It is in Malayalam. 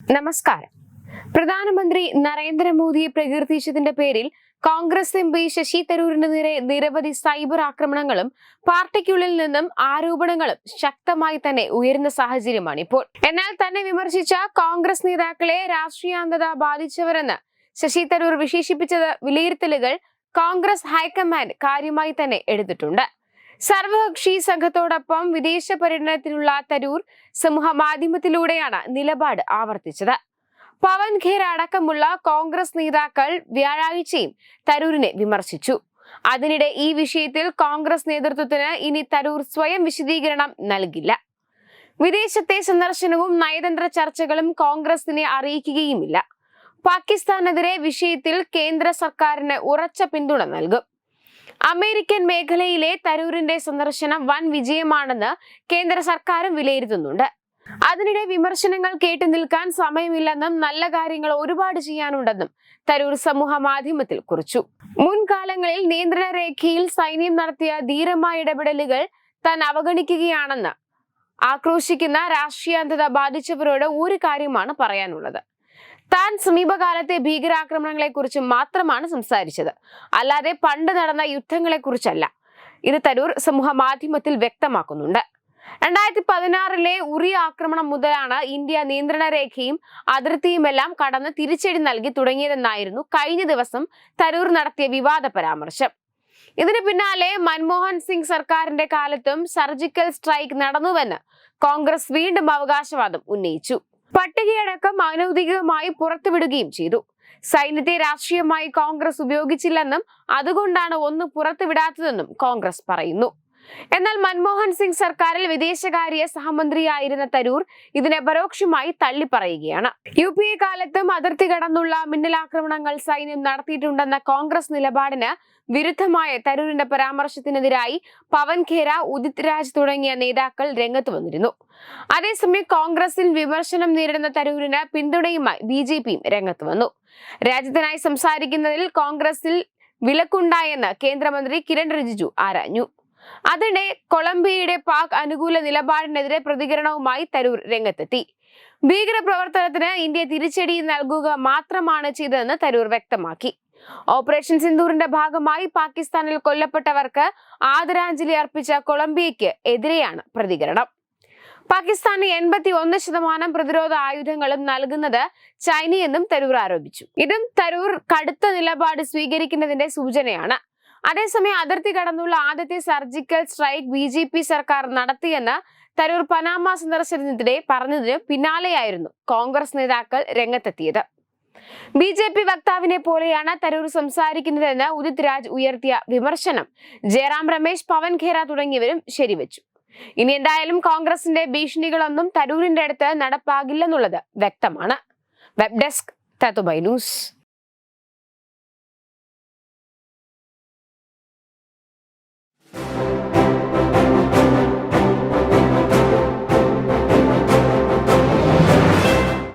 നമസ്കാരം. പ്രധാനമന്ത്രി നരേന്ദ്രമോദിയെ പ്രകീർത്തിച്ചതിന്റെ പേരിൽ കോൺഗ്രസ് എം പി ശശി തരൂരിന് നേരെ നിരവധി സൈബർ ആക്രമണങ്ങളും പാർട്ടിക്കുള്ളിൽ നിന്നും ആരോപണങ്ങളും ശക്തമായി തന്നെ ഉയരുന്ന സാഹചര്യമാണ് ഇപ്പോൾ. എന്നാൽ തന്നെ വിമർശിച്ച കോൺഗ്രസ് നേതാക്കളെ രാഷ്ട്രീയാന്തത ബാധിച്ചവരെന്ന് ശശി തരൂർ വിശേഷിപ്പിച്ചത് വിലയിരുത്തലുകൾ കോൺഗ്രസ് ഹൈക്കമാൻഡ് കാര്യമായി തന്നെ എടുത്തിട്ടുണ്ട്. സർവകക്ഷി സംഘത്തോടൊപ്പം വിദേശ പര്യടനത്തിനുള്ള തരൂർ സമൂഹ മാധ്യമത്തിലൂടെയാണ് നിലപാട് ആവർത്തിച്ചത്. പവൻ ഖേർ അടക്കമുള്ള കോൺഗ്രസ് നേതാക്കൾ വ്യാഴാഴ്ചയും തരൂരിനെ വിമർശിച്ചു. അതിനിടെ ഈ വിഷയത്തിൽ കോൺഗ്രസ് നേതൃത്വത്തിന് ഇനി തരൂർ സ്വയം വിശദീകരണം നൽകില്ല. വിദേശത്തെ സന്ദർശനവും നയതന്ത്ര ചർച്ചകളും കോൺഗ്രസിനെ അറിയിക്കുകയുമില്ല. പാകിസ്ഥാനെതിരെ വിഷയത്തിൽ കേന്ദ്ര സർക്കാരിന് ഉറച്ച പിന്തുണ നൽകും. അമേരിക്കൻ മേഖലയിലെ തരൂരിന്റെ സന്ദർശനം വൻ വിജയമാണെന്ന് കേന്ദ്ര സർക്കാരും വിലയിരുത്തുന്നുണ്ട്. അതിനിടെ വിമർശനങ്ങൾ കേട്ടു നിൽക്കാൻ സമയമില്ലെന്നും നല്ല കാര്യങ്ങൾ ഒരുപാട് ചെയ്യാനുണ്ടെന്നും തരൂർ സമൂഹ മാധ്യമത്തിൽ കുറിച്ചു. മുൻകാലങ്ങളിൽ നിയന്ത്രണ രേഖയിൽ സൈന്യം നടത്തിയ ധീരമായ ഇടപെടലുകൾ താൻ അവഗണിക്കുകയാണെന്ന് ആക്രോശിക്കുന്ന രാഷ്ട്രീയാന്തത ബാധിച്ചവരോട് ഒരു കാര്യമാണ് പറയാനുള്ളത്. താൻ സമീപകാലത്തെ ഭീകരാക്രമണങ്ങളെ കുറിച്ച് മാത്രമാണ് സംസാരിച്ചത്. അല്ലാതെ പണ്ട് നടന്ന യുദ്ധങ്ങളെ കുറിച്ചല്ല ഇത് തരൂർ സമൂഹ മാധ്യമത്തിൽ വ്യക്തമാക്കുന്നുണ്ട്. രണ്ടായിരത്തി പതിനാറിലെ ഉറി ആക്രമണം മുതലാണ് ഇന്ത്യ നിയന്ത്രണ രേഖയും അതിർത്തിയുമെല്ലാം കടന്ന് തിരിച്ചടി നൽകി തുടങ്ങിയതെന്നായിരുന്നു കഴിഞ്ഞ ദിവസം തരൂർ നടത്തിയ വിവാദ പരാമർശം. ഇതിന് പിന്നാലെ മൻമോഹൻ സിംഗ് സർക്കാരിന്റെ കാലത്തും സർജിക്കൽ സ്ട്രൈക്ക് നടന്നുവെന്ന് കോൺഗ്രസ് വീണ്ടും അവകാശവാദം ഉന്നയിച്ചു. പട്ടികയടക്കം അനൗദ്യോഗികമായി പുറത്തുവിടുകയും ചെയ്തു. സൈന്യത്തെ രാഷ്ട്രീയമായി കോൺഗ്രസ് ഉപയോഗിച്ചില്ലെന്നും അതുകൊണ്ടാണ് ഒന്ന് പുറത്തുവിടാത്തതെന്നും കോൺഗ്രസ് പറയുന്നു. എന്നാൽ മൻമോഹൻ സിംഗ് സർക്കാരിൽ വിദേശകാര്യ സഹമന്ത്രിയായിരുന്ന തരൂർ ഇതിനെ പരോക്ഷമായി തള്ളിപ്പറയുകയാണ്. യു പി എ കാലത്തും അതിർത്തി കടന്നുള്ള മിന്നലാക്രമണങ്ങൾ സൈന്യം നടത്തിയിട്ടുണ്ടെന്ന കോൺഗ്രസ് നിലപാടിന് വിരുദ്ധമായ തരൂരിന്റെ പരാമർശത്തിനെതിരായി പവൻ ഖേര ഉദിത് രാജ് തുടങ്ങിയ നേതാക്കൾ രംഗത്ത് വന്നിരുന്നു. അതേസമയം കോൺഗ്രസിൽ വിമർശനം നേരിടുന്ന തരൂരിന് പിന്തുണയുമായി ബി ജെ പിയും രംഗത്ത് വന്നു. രാജ്യത്തിനായി സംസാരിക്കുന്നതിൽ കോൺഗ്രസിൽ വിലക്കുണ്ടായെന്ന് കേന്ദ്രമന്ത്രി കിരൺ റിജിജു ആരാഞ്ഞു. അതിനിടെ കൊളംബിയയുടെ പാക് അനുകൂല നിലപാടിനെതിരെ പ്രതികരണവുമായി തരൂർ രംഗത്തെത്തി. ഭീകരപ്രവർത്തനത്തിന് ഇന്ത്യ തിരിച്ചടി നൽകുക മാത്രമാണ് ചെയ്തതെന്ന് തരൂർ വ്യക്തമാക്കി. ഓപ്പറേഷൻ സിന്ദൂറിന്റെ ഭാഗമായി പാകിസ്ഥാനിൽ കൊല്ലപ്പെട്ടവർക്ക് ആദരാഞ്ജലി അർപ്പിച്ച കൊളംബിയയ്ക്ക് എതിരെയാണ് പ്രതികരണം. പാകിസ്ഥാന് എൺപത്തി ഒന്ന് ശതമാനം പ്രതിരോധ ആയുധങ്ങളും നൽകുന്നത് ചൈനയെന്നും തരൂർ ആരോപിച്ചു. ഇതും തരൂർ കടുത്ത നിലപാട് സ്വീകരിക്കുന്നതിന്റെ സൂചനയാണ്. അതേസമയം അതിർത്തി കടന്നുള്ള ആദ്യത്തെ surgical strike B J P സർക്കാർ നടത്തിയെന്ന് തരൂർ പനാമ സന്ദർശനത്തിനിടെ പറഞ്ഞതിന് പിന്നാലെയായിരുന്നു കോൺഗ്രസ് നേതാക്കൾ രംഗത്തെത്തിയത്. ബി ജെ പി വക്താവിനെ പോലെയാണ് തരൂർ സംസാരിക്കുന്നതെന്ന് ഉദിത് രാജ് ഉയർത്തിയ വിമർശനം ജയറാം രമേശ് പവൻ ഖേര തുടങ്ങിയവരും ശരിവെച്ചു. ഇനി എന്തായാലും കോൺഗ്രസിന്റെ ഭീഷണികളൊന്നും തരൂരിന്റെ അടുത്ത് നടപ്പാകില്ലെന്നുള്ളത് വ്യക്തമാണ്. വെബ് ഡെസ്ക് തത്തുബൈ ന്യൂസ്.